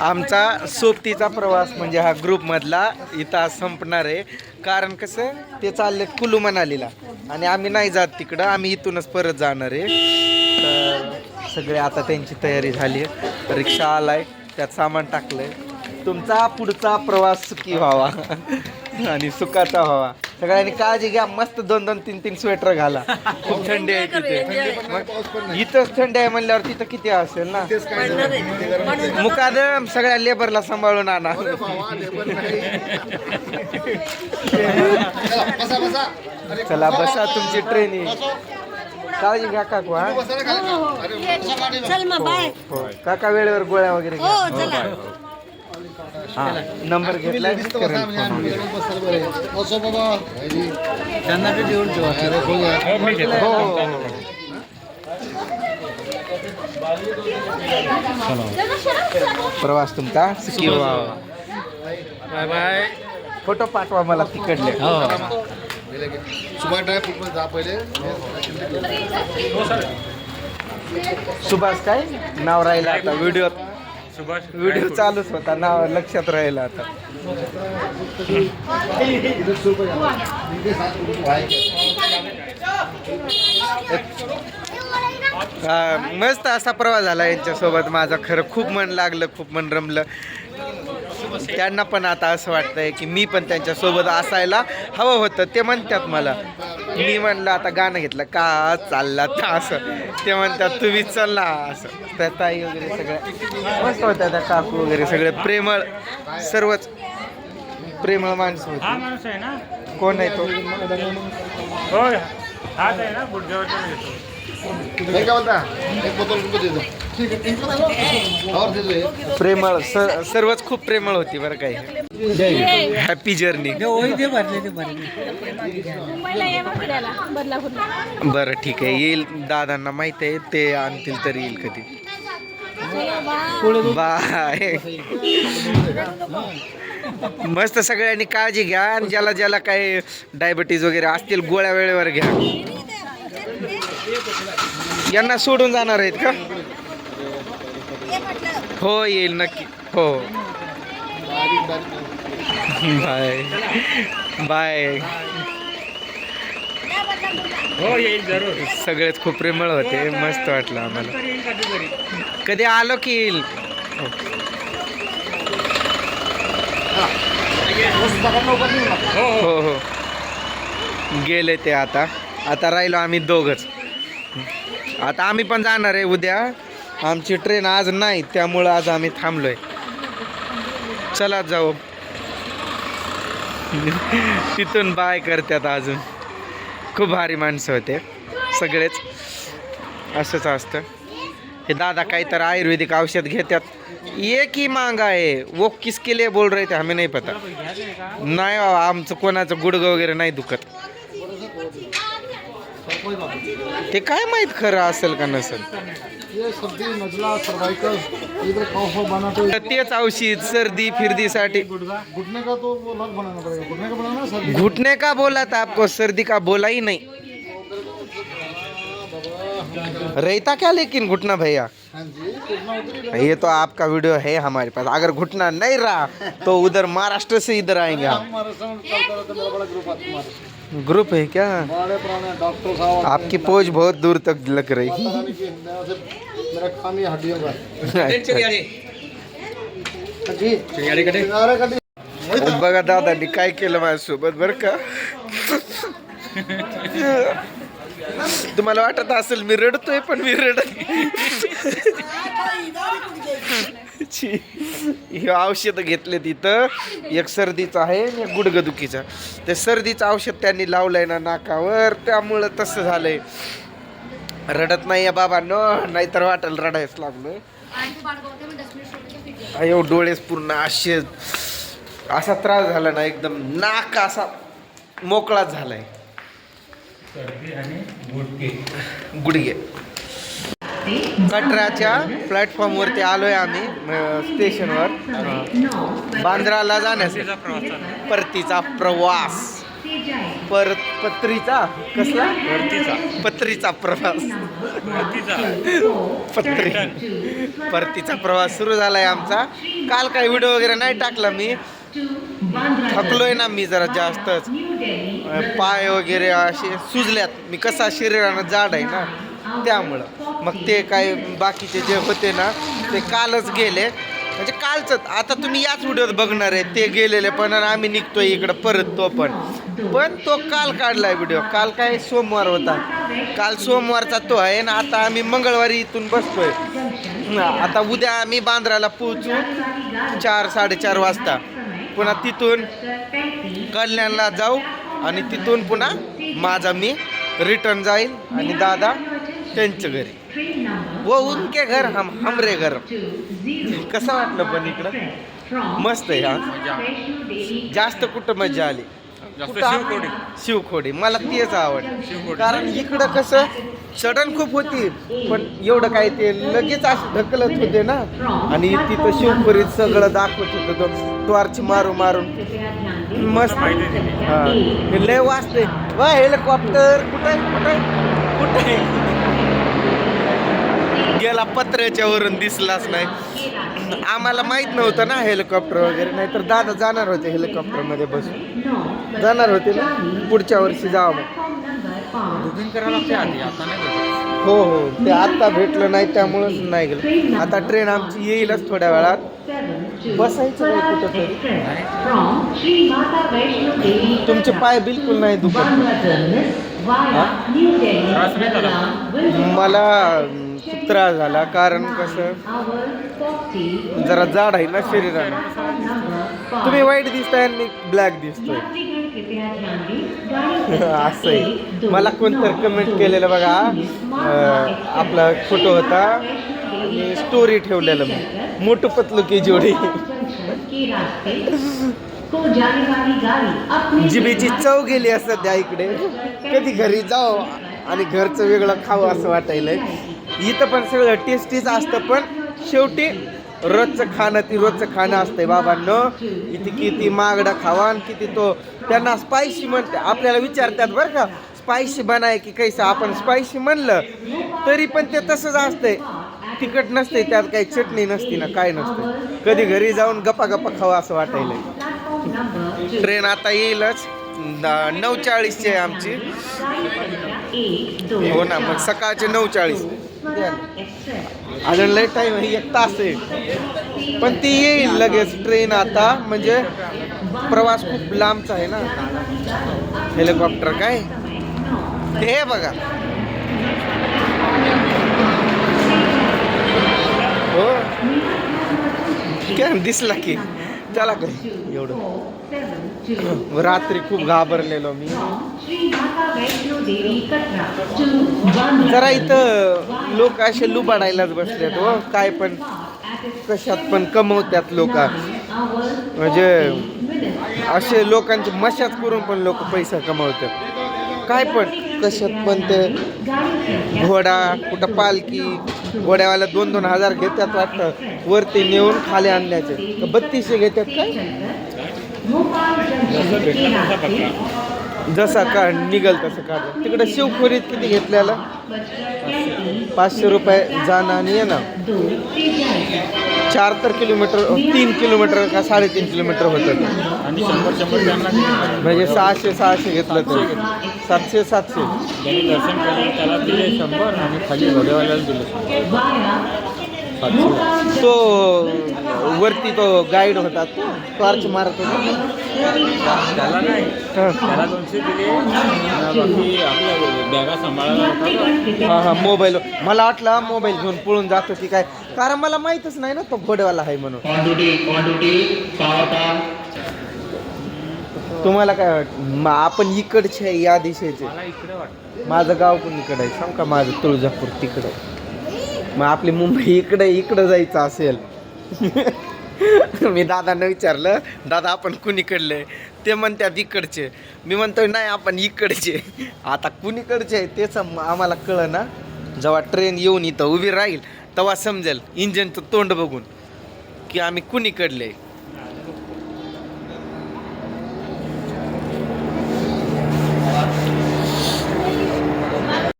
आमचा सोबतीचा प्रवास म्हणजे हा ग्रुपमधला इथं आज संपणार आहे. कारण कसं ते चालले कुलू मनालीला. आणि आम्ही नाही जात तिकडं आम्ही इथूनच परत जाणार आहे. तर सगळे आता त्यांची तयारी झाली आहे. रिक्षा आलाय त्यात सामान टाकलंय. तुमचा पुढचा प्रवास सुखी व्हावा. आणि सुखाचा व्हावा. सगळ्यांनी काळजी घ्या मस्त दोन दोन तीन तीन स्वेटर घाला. खूप थंडी आहे तिथे. मग इथंच थंडी आहे म्हणल्यावर तिथं किती असेल ना? मुकादम सगळ्या लेबरला सांभाळून आणा. बसा बसा. अरे चला बसा. तुमची ट्रेन येईल काळजी घ्या काकू हा. गाडी चल मग बाय हो. काका वेळेवर गोळ्या वगैरे घ्या. हो चला हा नंबर आहे. बसो बाबा. भाईजी. अरे बोल. हो हो, हो. प्रवास तुमचा बाय बाय. फोटो पाठवा मला तिकडले. सुभाष जा पहिले. सुभाष काय? नाव राहिलं आता व्हिडिओ सुभाष. व्हिडिओ चालूच होता ना लक्षात राहील आता. मस्त असा प्रवास झाला यांच्यासोबत. माझा खरं खूप मन लागलं खूप मन रमलं. त्यांना पण आता असं वाटतंय की मी पण त्यांच्यासोबत असायला हवं होतं. ते म्हणतात मला मी म्हणलं आता गाणं घेतलं. का? चालला का असं. ते म्हणतात तुम्ही चल ना असं. त्या ताई वगैरे सगळ्या मस्त होत्या त्या काकू वगैरे सगळे प्रेमळ सर्वच प्रेमळ माणसं हा होती कोण आहे तो? हाच आहे ना गुडघ्यावरचा येतो. नाही का म्हणता? एक बोतल रुपये देतो? ठीक आहे एक बोतल और देतो. प्रेमळ सर्वच खूप प्रेमळ होती बरं काही हॅपी जर्नी बरं ठीक आहे. येईल दादांना माहीत आहे ते आणतील तर येईल कधी. बाय मस्त सगळ्यांनी काळजी घ्या आणि ज्याला ज्याला काही डायबिटीज वगैरे असतील गोळ्या वेळेवर घ्या. यांना सोडून जाणार आहेत का? हो येईल नक्की. हो. बाय. बाय. हो येईल जरूर. सगळेच खूप प्रेमळ होते. मस्त वाटलं आम्हाला. कधी आलो की येईल? हो हो. हो गेले ते आता. आता राहिलो आम्ही दोघच. आता आम्ही पण जाणार आहे उद्या. आमची ट्रेन आज नाही त्यामुळं आज आम्ही थांबलोय. चला जाऊ. तिथून बाय करतात अजून. खूप भारी माणसं होते. सगळेच. असंच असतं. हे दादा काही तर आयुर्वेदिक औषध घेतात एक ही मांगा आहे. वो किसके लिए बोल रहे थे हमें नहीं पता. नाही बाबा आमचं कोणाचं गुडघं वगैरे नाही दुखत. ते काय माहीत खरं असेल का नसेल? तेच औषध सर्दी फिर्दीसाठी. घुटने का तो वो अलग बनाना पड़ेगा? घुटने का बनाना सर्दी? घुटने का बोला था आपको सर्दी का बोला ही नहीं. रहता क्या लेकिन घुटना भैया? हाँ जी घुटना उधर ही ये तो आपका वीडियो है हमारे पास। अगर घुटना नहीं रहा तो उधर महाराष्ट्र से इधर आएंगे हम हमारे साथ चलता रहता मेरा बड़ा ग्रुप आता हमारे। ग्रुप है क्या? बड़े पुराने डॉक्टर साहब आपकी पोज बहुत दूर तक लग रही। माता रानी की दया से मेरा काम ही हड्डियों का। है। हाँ जी चिंगारे का डी- बघा दादांनी काय केलं माझ्यासोबत बरं का। तुम्हाला वाटत असेल मी रडतोय पण मी रडत हे औषध घेतले तिथं. एक सर्दीचं आहे आणि एक गुडघंदुखीचं. ते सर्दीचं औषध त्यांनी लावलंय ना नाकावर त्यामुळं तसं झालंय. रडत नाही बाबा न नाहीतर वाटेल रडायच लागलं. अयो डोळेच पूर्ण असे असा त्रास झाला ना एकदम नाक असा मोकळाच झालाय. गुडघे. कटराच्या प्लॅटफॉर्मवरती आलोय आम्ही अं, स्टेशनवर. बांद्राला चालू परतीचा प्रवास. परत पत्रीचा? कसला? परतीचा. पत्रीचा प्रवास. पत्री. परतीचा प्रवास सुरू झालाय आमचा. काल काही व्हिडिओ वगैरे नाही टाकला मी. थकलोय ना मी जरा जास्तच. पाय वगैरे असे सुजल्यात. मी कसा शरीरानं जाड आहे ना त्यामुळं. मग ते काय बाकीचे जे होते ना ते कालच गेले. म्हणजे कालचंच आता तुम्ही याच व्हिडिओत बघणार आहे ते गेलेले पण आणि आम्ही निघतोय इकडं परत तो पण. पण तो काल काढलाय व्हिडिओ. काल काय सोमवार होता. काल सोमवारचा तो आहे ना आता आम्ही मंगळवारी इथून बसतोय. आता उद्या आम्ही बांद्राला पोहोचू चार साडेचार वाजता. पुन्हा तिथून कल्याणला जाऊ आणि तिथून पुन्हा माझा मी रिटर्न जाईल आणि दादा त्यांच्या घरी. वो उनके घर हम हमरे घर. कसं वाटलं पण इकडं? मस्त आहे हा. जास्त कुठं मजा आली? जास्त कुठं? शिवकोडी. शिवखोडी मला तेच आवड शिवखोडी. कारण इकडं कसं सडन खूप होती पण एवढं काय ते लगेच असं ढकलत होते ना आणि तिथं शिवखोरीत सगळं दाखवत होतं तो टॉर्च मारून मारून मस्त माहिती आहे दिली. हा. हे लय वाचते वा हेलिकॉप्टर कुठे कुठे कुठे गेला पत्र्याच्या वरून दिसलाच नाही. आम्हाला माहीत नव्हतं ना हेलिकॉप्टर वगैरे नाही तर दादा जाणार होते हेलिकॉप्टरमध्ये बसून. जाणार होते ना? पुढच्या वर्षी जावं बुकिंग करावं लागते आधी आता नाही भेटत. हो हो. ते आता भेटलं नाही त्यामुळंच नाही गेलं. आता ट्रेन आमची येईलच थोड्या वेळात. बसायचं कुठं तरी. तुमचे पाय बिलकुल नाही दुखत. मला खूप त्रास झाला. कारण कसं जरा जाड आहे ना शरीरानं. तुम्ही वाईट दिसताय आणि मी ब्लॅक दिसतोय. असं आहे. मला कोणतर कमेंट केलेलं बघा. आपला फोटो होता. स्टोरी ठेवलेलं मग मोठं पतलू की जोडी जिबेची चव गेली आहे सध्या इकडे. कधी घरी जाऊ आणि घरचं वेगळं खावं असं वाटायलंय. इथं पण सगळं टेस्टीच असतं पण शेवटी रोजचं खाणं ती रोजचं खाणं असतंय बाबांनो. इथे किती मागडं खावा आणि किती तो. त्यांना स्पायसी म्हणते. आपल्याला विचारतात बरं का स्पायसी बनाय की कैसं? आपण स्पायसी म्हणलं तरी पण ते तसंच असतंय. तिखट नसते त्यात काही चटणी नसती ना काय नसतं कधी घरी जाऊन गप्पा गप्पा खावा असं वाटायलंय. ट्रेन आता येईलच. नऊ चाळीसची आहे आमची. हो ना मग सकाळचे नऊ चाळीस अजून लय टाईम आहे एक तास आहे. पण ती येईल लगेच ट्रेन आता. म्हणजे प्रवास खूप लांबचा आहे ना. हेलिकॉप्टर काय? हे बघा. हो. काय दिसला की. चला काय एवढं. रात्री खूप घाबरलेलो मी. जरा इथं लोक असे लुबाडायलाच बसलेत हो. काय पण कशात पण कमवतात लोक. म्हणजे असे लोकांची मशात करून पण लोक पैसा कमवतात. काय पण कशात पण ते घोडा कुठं पालखी घोड्यावाल्या दोन दोन हजार घेतात वाटतं. वरती नेऊन खाली आणण्याचे बत्तीसशे घेतात काय? जसा का निघल तसं का तिकडे शिवखोरीत किती घेतल्याला? पाचशे रुपये जाणं आणि येणं. तर किलोमीटर तीन किलोमीटर का साडेतीन किलोमीटर होतं आणि शंभर शंभर त्यांना दिले. म्हणजे सहाशे सहाशे घेतलं तर सातशे सातशे दर्शन केलं त्याला दिले शंभर आणि खाली दिले. सातशे. तो वरती तो गाईड होता तो टॉर्च मारत होता. त्याला नाही हा. त्याला दोनशे दिले. बाकी आपल्या बॅगा सांभाळायला होता हा हा मोबाईल मला वाटलं मोबाईल घेऊन पळून जातो की काय. कारण मला माहीतच नाही ना तो घोडेवाला आहे म्हणून. तुम्हाला काय वाटतं? आपण इकडचे आहे या दिशेचे. मला इकडे वाटतं. माझं गाव पण इकडं आहे सांग का माझं तुळजापूर तिकडं. मग आपली मुंबई इकडे इकडं जायचं असेल. मी दादांना विचारलं दादा आपण कुणीकडले? ते म्हणतात इकडचे. मी म्हणतोय नाही आपण इकडचे. आता कुणीकडचे आहे तेच आम्हाला कळं ना जेव्हा ट्रेन येऊन इथं उभी राहील तेव्हा समजेल इंजनचं तोंड बघून की आम्ही कुणीकडले?